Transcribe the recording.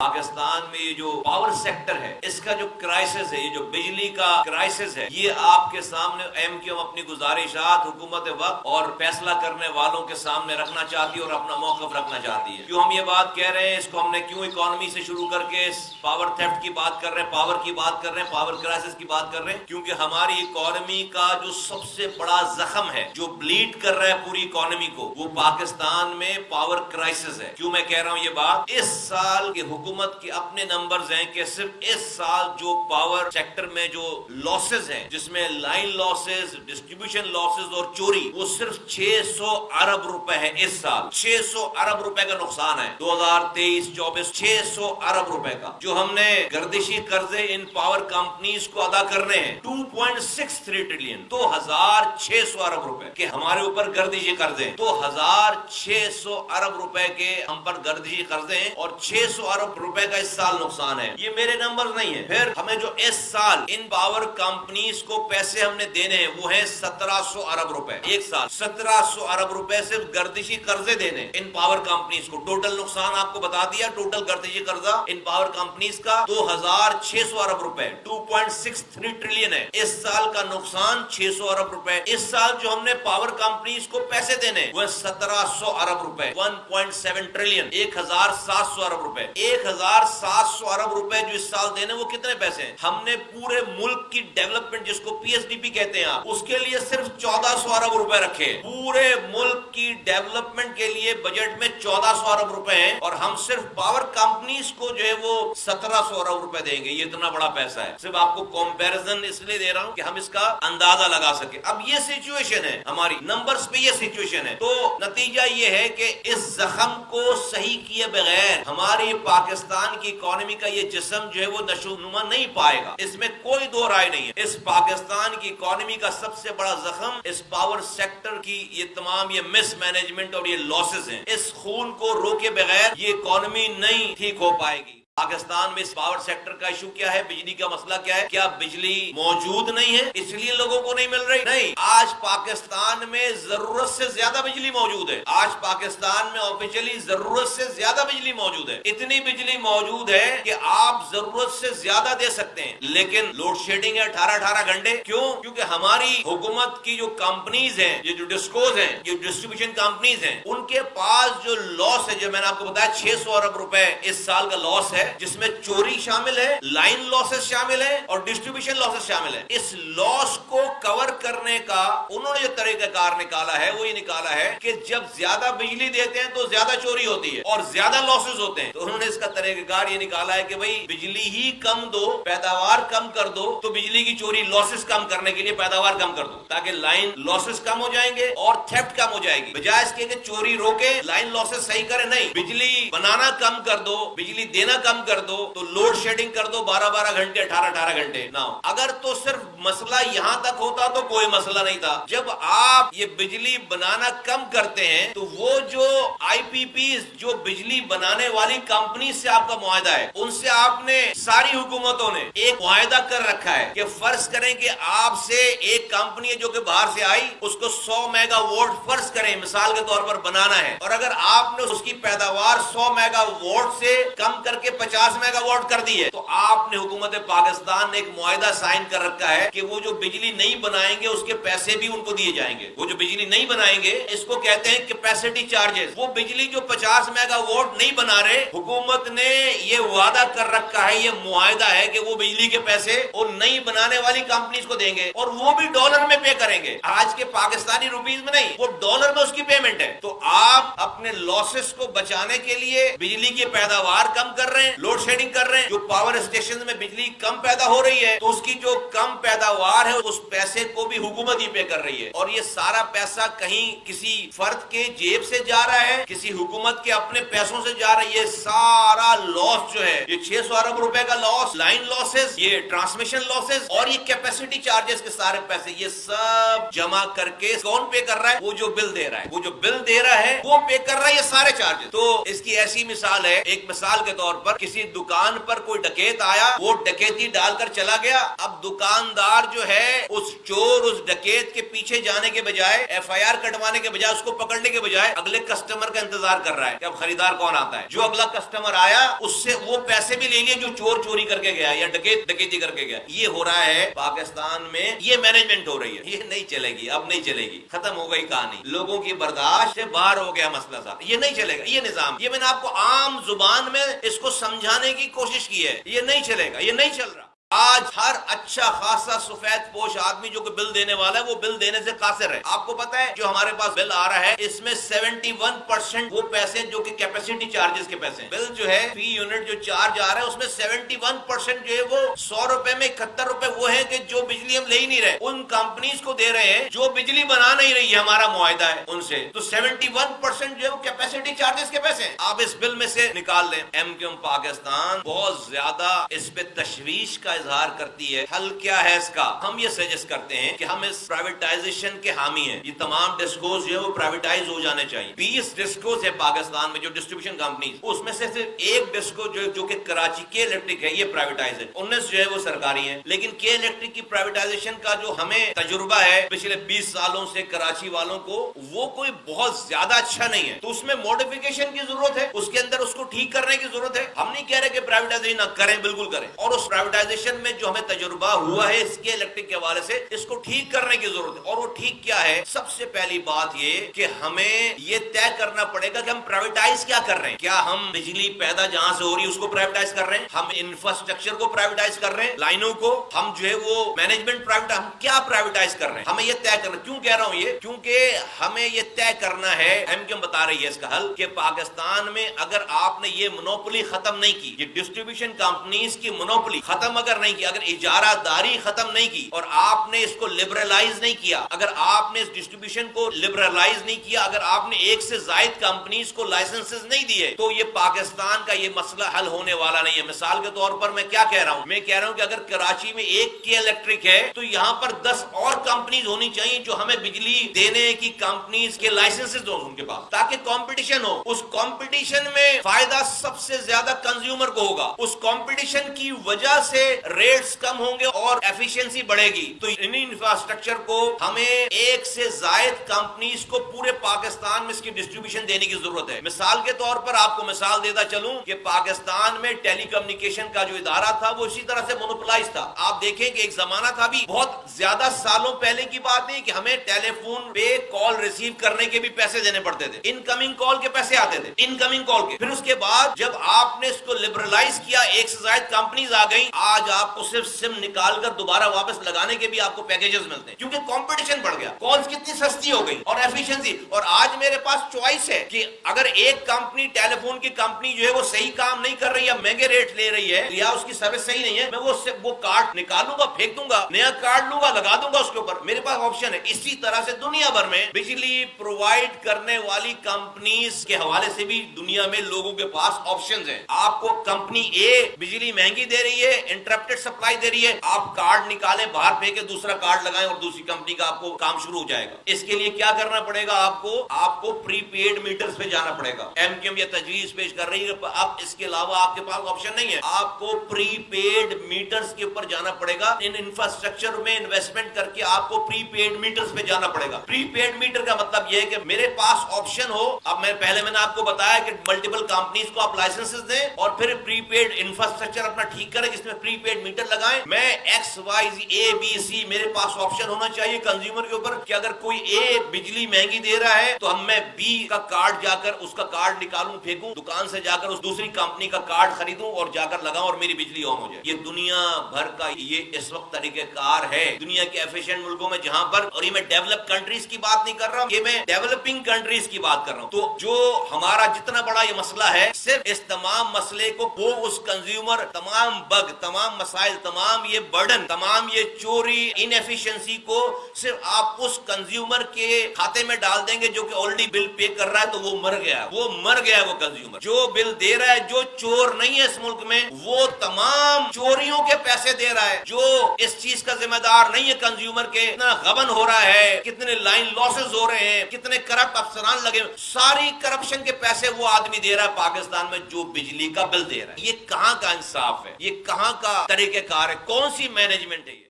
پاکستان میں یہ جو پاور سیکٹر ہے، اس کا جو کرائسس ہے، یہ جو بجلی کا کرائسس ہے، یہ آپ کے سامنے، ایم کیو اپنی گزارشات، حکومت وقت اور فیصلہ کرنے والوں کے سامنے رکھنا چاہتی ہے اور اپنا موقف رکھنا چاہتی ہے۔ کیوں ہم یہ بات کہہ رہے ہیں؟ اس کو ہم نے کیوں اکانومی سے شروع کر کے اس پاور تھیفٹ کی بات کر رہے ہیں پاور کی بات کر رہے ہیں پاور کرائسس کی بات کر رہے ہیں؟ کیونکہ ہماری اکانومی کا جو سب سے بڑا زخم ہے، جو بلیڈ کر رہا ہے پوری اکانومی کو، وہ پاکستان میں پاور کرائسس ہے۔ کیوں میں کہہ رہا ہوں یہ بات؟ اس سال کے حکومت حکومت کے اپنے نمبرز ہیں کہ صرف اس سال جو پاور سیکٹر میں جو لاسز ہیں، جس میں لائن لاسز ڈسٹریبیوشن لاسز اور چوری، وہ صرف چھ سو ارب روپے ہے اس سال۔ چھ سو ارب روپے کا نقصان ہے۔ دو ہزار تیئیس، چوبیس، چھ سو ارب روپے کا۔ جو ہم نے گردشی قرضے ان پاور کمپنیز کو ادا کرنے ہیں two point six three trillion, دو ہزار چھ سو ارب روپے کہ ہمارے اوپر گردشی قرضے دو ہزار چھ سو ارب روپے کے ہم پر گردشی قرضے ہیں اور چھ سو ارب روپے کا اس سال نقصان ہے۔ یہ میرے نمبر نہیں ہے پھر ہمیں جو اس سال ان پاور کمپنیز کو پیسے ہم نے دینے ہیں، وہ ہیں سترہ سو ارب روپے۔ ایک سال سترہ سو ارب روپے صرف گردشی قرضے دینے۔ ان پاور کمپنیز کو ٹوٹل نقصان آپ کو بتا دیا، ٹوٹل گردشی قرضہ ان پاور کمپنیز کا دو ہزار چھ سو ارب روپے۔ Two point six three trillion ہے۔ اس سال کا نقصان چھ سو ارب روپے۔ اس سال جو ہم نے پاور کمپنیز کو پیسے دینے، وہ سترہ سو ارب روپے۔ ون پوائنٹ سیون ٹریلین، ایک ہزار سات سو ارب روپے۔ ایک ہزار سات سو ارب روپے جو اس سال دینے وہ کتنے پیسے ہیں؟ ہم نے پورے ملک کی ڈیولپمنٹ جس کو پی ایس ڈی پی کہتے ہیں آپ، اس کے لیے صرف چودہ سو ارب روپے رکھے پورے ملک کی ڈیولپمنٹ کے لیے بجٹ میں چودہ سو ارب روپے ہیں اور ہم صرف پاور کمپنیز کو جو ہے وہ سترہ سو ارب روپے دیں گے۔ یہ اتنا بڑا پیسہ ہے۔ صرف آپ کو کمپیرزن اس لیے دے رہا ہوں کہ ہم اس کا اندازہ لگا سکے اب یہ سچویشن ہے، ہماری نمبرز پہ یہ سچویشن ہے۔ تو نتیجہ یہ ہے کہ اس زخم کو صحیح کیے بغیر ہماری پاکستان کی اکانومی کا یہ جسم جو ہے وہ نشو نما نہیں پائے گا۔ اس میں کوئی دو رائے نہیں ہے۔ اس پاکستان کی اکانومی کا سب سے بڑا زخم اس پاور سیکٹر کی یہ تمام یہ مس مینجمنٹ اور یہ لاسز ہیں۔ اس خون کو روکے بغیر یہ اکانومی نہیں ٹھیک ہو پائے گی۔ پاکستان میں اس پاور سیکٹر کا ایشو کیا ہے؟ بجلی کا مسئلہ کیا ہے؟ کیا بجلی موجود نہیں ہے؟ اس لیے لوگوں کو نہیں مل رہی۔ نہیں، آج پاکستان میں ضرورت سے زیادہ بجلی موجود ہے۔ آج پاکستان میں آفیشلی ضرورت سے زیادہ بجلی موجود ہے۔ اتنی بجلی موجود ہے کہ آپ ضرورت سے زیادہ دے سکتے ہیں۔ لیکن لوڈ شیڈنگ ہے اٹھارہ اٹھارہ گھنٹے۔ کیوں؟ کیونکہ ہماری حکومت کی جو کمپنیز ہیں، یہ جو ڈسکوز ہیں جو ڈسٹریبیوشن کمپنیز ہیں، ان کے پاس جو لاس ہے، جو میں نے آپ کو بتایا، چھ سو ارب روپے اس سال کا لاس ہے۔ جس میں چوری شامل ہے لائن لاسز شامل ہے اور ڈسٹریبیوشن لاسز شامل ہے اس لاس کو کور کرنے کا انہوں نے جو طریقہ کار نکالا ہے، وہ یہ نکالا ہے کہ جب زیادہ بجلی دیتے ہیں تو زیادہ چوری ہوتی ہے اور زیادہ لاسز ہوتے ہیں۔ تو انہوں نے اس کا طریقہ کار یہ نکالا ہے کہ بھائی، بجلی ہی کم دو، پیداوار کم کر دو، تو بجلی کی چوری لاسز کم کرنے کے لیے پیداوار کم کر دو تاکہ لائن لاسز کم ہو جائیں گے اور تھیفٹ کم ہو جائے گی۔ بجائے اس کے کہ چوری روکے لائن لاسز صحیح کرے نہیں۔ بجلی بنانا کم کر دو، بجلی دینا کم کر دو تو لوڈ شیڈنگ کر دو بارہ بارہ گھنٹے، اٹھارہ اٹھارہ گھنٹے۔ نہ اگر تو صرف مسئلہ یہاں تک ہوتا تو کوئی مسئلہ نہیں تھا۔ جب آپ یہ بجلی بنانا کم کرتے ہیں تو وہ جو آئی پی پی جو بجلی بنانے والی کمپنی سے آپ کا معاہدہ ہے، ان سے آپ نے ساری حکومتوں نے ایک معاہدہ کر رکھا ہے کہ فرض کریں کہ آپ سے ایک کمپنی ہے جو کہ باہر سے آئی، اس کو سو میگا وولٹ فرض کریں، مثال کے طور پر بنانا ہے۔ اور اگر آپ نے اس کی پیداوار سو میگا وولٹ سے کم کر کے پچاس میگا وولٹ کر دی ہے۔ تو آپ نے حکومت پاکستان نے ایک معاہدہ سائن کر رکھا ہے کہ وہ جو بجلی نہیں بنائیں گے، اس کے پیسے بھی ان کو دیے جائیں گے۔ وہ جو بجلی نہیں بنائیں گے، اس کو کہتے ہیں کیپیسٹی چارجز وہ بجلی جو پچاس میگا وولٹ نہیں بنا رہے، حکومت نے یہ وعدہ کر رکھا ہے، یہ معاہدہ ہے کہ وہ بجلی کے پیسے وہ نہیں بنانے والی کمپنیز کو دیں گے اور وہ بھی ڈالر میں پے کریں گے۔ آج کے پاکستانی روپیز میں نہیں، وہ ڈالر میں اس کی پیمنٹ ہے۔ تو آپ اپنے لاسز کو بچانے کے لیے بجلی کی پیداوار کم کر رہے ہیں۔ لوڈ شیڈنگ کر رہے ہیں، جو پاور اسٹیشن میں بجلی کم پیدا ہو رہی ہے، تو اس کی جو کم پیداوار ہے، اس پیسے کو بھی حکومت ہی پے کر رہی ہے۔ اور یہ سارا پیسہ کہیں کسی فرد کے جیب سے جا رہا ہے، کسی حکومت کے اپنے پیسوں سے جا رہا ہے، یہ سارا لاس جو ہے، یہ چھ سو ارب روپے کا لاس لائن لاسز یہ ٹرانسمیشن لاسز اور یہ کیپیسٹی چارجز کے سارے پیسے، یہ سب جمع کر کے کون پے کر رہا ہے؟ وہ جو بل دے رہا ہے۔ وہ جو بل دے رہا ہے، وہ پے کر رہا ہے، یہ سارے چارجز تو اس کی ایسی مثال ہے، ایک مثال کے طور پر کسی دکان پر کوئی ڈکیت آیا، وہ ڈکیتی ڈال کر چلا گیا۔ اب دکاندار جو ہے، اس چور، اس ڈکیت کے پیچھے جانے کے بجائے، ایف آئی آر کٹوانے کے بجائے، اس کو پکڑنے کے بجائے اگلے کسٹمر کا انتظار کر رہا ہے کہ اب خریدار کون آتا ہے۔ جو اگلا کسٹمر آیا، اس سے وہ پیسے بھی لے لیے جو چور چوری کر کے گیا یا ڈکیت، ڈکیتی کر کے گیا۔ یہ ہو رہا ہے پاکستان میں، یہ مینجمنٹ ہو رہی ہے۔ یہ نہیں چلے گی، اب نہیں چلے گی۔ ختم ہو گئی کہانی۔ لوگوں کی برداشت سے باہر ہو گیا مسئلہ صاحب۔ یہ نہیں چلے گا، یہ نظام۔ یہ میں نے آپ کو عام زبان میں اس کو سمجھانے کی کوشش کی ہے۔ یہ نہیں چلے گا یہ نہیں چل رہا۔ آج ہر اچھا خاصا سفید پوش آدمی جو کہ بل دینے والا ہے، وہ بل دینے سے قاصر ہے۔ آپ کو پتا ہے، جو ہمارے پاس بل آ رہا ہے، اس میں سیونٹی ون پرسینٹ وہ پیسے جو کہ کیپیسٹی چارجز کے پیسے بل جو ہے فی یونٹ جو چارج آ رہا ہے، اس میں سیونٹی ون پرسینٹ جو ہے وہ سو روپے میں اکہتر روپے وہ ہے کہ جو بجلی ہم لے ہی نہیں رہے۔ ان کمپنیز کو دے رہے ہیں جو بجلی بنا نہیں رہی ہے ہمارا معاہدہ ہے ان سے۔ تو سیونٹی ون پرسینٹ جو ہے وہ کیپیسٹی چارجز کے پیسے ہیں۔ آپ اس بل میں سے نکال لیں۔ ایم کیو پاکستان بہت زیادہ اس پہ تشویش کا اظہار کرتی ہے، حل کیا ہے اس کا؟ ہم یہ سجیسٹ کرتے ہیں کہ ہم اس پرائیویٹائزیشن کے حامی ہیں۔ یہ تمام ڈسکوز جو ہے وہ پرائیویٹائز ہو جانے چاہیے۔ بیس ڈسکوز ہے پاکستان میں جو ڈسٹریبیوشن کمپنی اس میں سے صرف ایک ڈسکو جو جو کہ کراچی کے الیکٹرک ہے، یہ پرائیویٹائز ہے۔ انیس جو ہے وہ سرکاری ہیں۔ لیکن کے الیکٹرک کی پرائیویٹائزیشن کا جو ہمیں تجربہ ہے پچھلے بیس سالوں سے کراچی والوں کو، وہ کوئی بہت زیادہ اچھا نہیں ہے۔ تو اس میں موڈیفیکیشن کی ضرورت ہے۔ اس کے اندر اس کو ٹھیک کرنے کی ضرورت ہے۔ ہم نہیں کہہ رہے کہ پرائیویٹائزیشن نہ کریں، بالکل کریں۔ اور اس پرائیویٹائزیشن میں جو ہمیں تجربہ ہوا ہے، اس کے الیکٹرک کے حوالے سے اس کو ٹھیک کرنے کی ضرورت ہے۔ اور وہ ٹھیک کیا ہے؟ سب سے پہلی بات یہ کہ ہمیں یہ طے کرنا پڑے گا کہ ہم پرائیویٹائز کیا کر رہے ہیں۔ کیا ہم بجلی پیدا جہاں سے ہو رہی ہے، اس کو پرائیویٹائز کر رہے ہیں؟ ہم انفراسٹرکچر کو پرائیویٹائز کر رہے ہیں، لائنوں کو، ہم جو ہے وہ مینجمنٹ پرائیویٹ ہم کیا پرائیویٹائز کر رہے ہیں؟ ہمیں یہ طے کرنا، کیوں کہہ رہا ہوں یہ؟ کیونکہ ہمیں یہ طے کرنا ہے۔ ایم کیوں بتا رہی ہے اس کا حل کہ پاکستان میں اگر آپ نے یہ منوپلی ختم نہیں کی، یہ ڈسٹریبیوشن کمپنیز کی منوپلی ختم اگر نہیں کی اگر اجارہ داری ختم نہیں کی اور آپ نے اس کو لبرلائز نہیں کیا، اگر آپ نے اس ڈسٹریبیوشن کو لبرلائز نہیں کیا، اگر آپ نے ایک سے زائد کمپنیز کو لائسنس نہیں دیے، تو یہ پاکستان کا یہ مسئلہ حل ہونے والا نہیں ہے۔ مثال کے طور پر میں کیا کہہ رہا ہوں؟ میں کہہ رہا ہوں کہ اگر کراچی میں ایک کے الیکٹرک ہے، تو یہاں پر دس اور کمپنیز ہونی چاہیے جو ہمیں بجلی دینے کی کمپنیز کے لائسنس دو ان کے پاس۔ تاکہ کمپٹیشن ہو۔ اس کمپٹیشن میں فائدہ سب سے زیادہ کنزیومر کو ہوگا۔ اس کمپٹیشن کی وجہ سے ریٹس کم ہوں گے اور ایفیشنسی بڑھے گی۔ تو ان انفراسٹرکچر کو ہمیں ایک سے زائد کمپنیز کو پورے پاکستان میں اس کی ڈسٹریبیوشن دینے کی ضرورت ہے۔ مثال کے طور پر آپ کو مثال دیتا چلوں کہ پاکستان میں ٹیلی کمیونیکیشن کا جو ادارہ تھا وہ اسی طرح سے مونوپلائز تھا۔ آپ دیکھیں کہ ایک زمانہ تھا بھی بہت زیادہ سالوں پہلے کی بات نہیں کہ ہمیں ٹیلی فون پہ کال ریسیو کرنے کے بھی پیسے دینے پڑتے تھے۔ انکمنگ کال کے پیسے آتے تھے۔ انکمنگ کال کے۔ پھر اس کے بعد جب آپ نے اس کو لبرلائز کیا، ایک سے زائد کمپنیز آ گئی آج آپ آپ کو صرف سم نکال کر دوبارہ واپس لگانے کے بھی آپ کو پیکیجز ملتے ہیں۔ کیونکہ کمپٹیشن بڑھ گیا۔ کالز کتنی سستی ہو گئی اور ایفیشنسی اور آج میرے پاس چوائس ہے کہ اگر ایک کمپنی ٹیلی فون کی کمپنی جو ہے وہ صحیح کام نہیں کر رہی ہے مہنگے ریٹ لے رہی ہے یا اس کی سروس صحیح نہیں ہے، میں وہ وہ کارڈ نکالوں گا، پھینک دوں گا، نیا کارڈ لوں گا، لگا دوں گا اس کے اوپر۔ میرے پاس آپشن ہے۔ اسی طرح سے دنیا بھر میں بجلی پرووائڈ کرنے والی کمپنیز کے حوالے سے بھی دنیا میں لوگوں کے پاس آپشن ہیں۔ آپ کو کمپنی اے بجلی مہنگی دے رہی ہے انٹرپٹیڈ سپلائی دے رہی ہے۔ آپ کارڈ نکالیں، باہر پھینکے دوسرا کارڈ لگائیں اور دوسری کمپنی کا آپ کو کام شروع ہو جائے گا۔ اس کے لیے کیا کرنا پڑے گا؟ آپ کو آپ کو پری پیڈ میٹر پہ جانا پڑے گا۔ ایم کیو یہ تجویز پیش کر رہی ہے۔ اب اس کے علاوہ آپ کے پاس آپشن نہیں ہے۔ آپ کو پری پیڈ میٹرز کے اوپر جانا پڑے گا۔ ان انفراسٹرکچر میں انویسٹمنٹ کر کے آپ کو پری پیڈ میٹرز پہ جانا پڑے گا۔ پری پیڈ میٹر کا مطلب یہ ہے کہ میرے پاس آپشن ہو۔ اب میں، پہلے میں نے آپ کو بتایا کہ ملٹیپل کمپنیز کو آپ لائسنس دیں اور پھر پری پیڈ انفراسٹرکچر اپنا ٹھیک کریں، جس میں پری پیڈ میٹر لگائیں۔ میں X Y A B C میرے پاس آپشن ہونا چاہیے کنزیومر کے اوپر کہ اگر کوئی اے بجلی مہنگی دے رہا ہے تو ہم میں بی کا کارڈ جا کر اس کا کارڈ نکالوں، پھینکوں، دکان سے جا کر اس دوسری کمپنی کا کارڈ خریدوں اور جا کر لگاؤں اور میری بجلی آن ہو جائے۔ یہ دنیا بھر کا یہ اس وقت طریقہ کار ہے۔ دنیا کے ایفیشینٹ ملکوں میں جہاں پر اور یہ میں ڈیولپ کنٹریز کی بات نہیں کر رہا ہوں، یہ میں ڈیولپنگ کنٹریز کی بات کر رہا ہوں۔ تو جو ہمارا جتنا بڑا یہ مسئلہ ہے، صرف اس تمام مسئلے کو وہ اس کنزیومر تمام بگ تمام مسائل، تمام یہ برڈن تمام یہ چوری انفیشنسی کو صرف آپ اس کنزیومر کے کھاتے میں ڈال دیں گے جو کہ آلریڈی بل پے کر رہا ہے تو وہ مر گیا وہ مر گیا وہ کنزیومر جو بل دے رہا ہے، جو چور نہیں ہے اس ملک میں، وہ تمام چوریوں کے پیسے دے رہا ہے۔ جو اس چیز کا ذمہ دار نہیں ہے کنزیومر کے کتنا غبن ہو رہا ہے، کتنے لائن لاسز ہو رہے ہیں، کتنے کرپٹ افسران لگے ساری کرپشن کے پیسے وہ آدمی دے رہا ہے پاکستان میں جو بجلی کا بل دے رہا ہے۔ یہ کہاں کا انصاف ہے؟ یہ کہاں کا طریقہ کار ہے؟ کون سی مینجمنٹ ہے یہ؟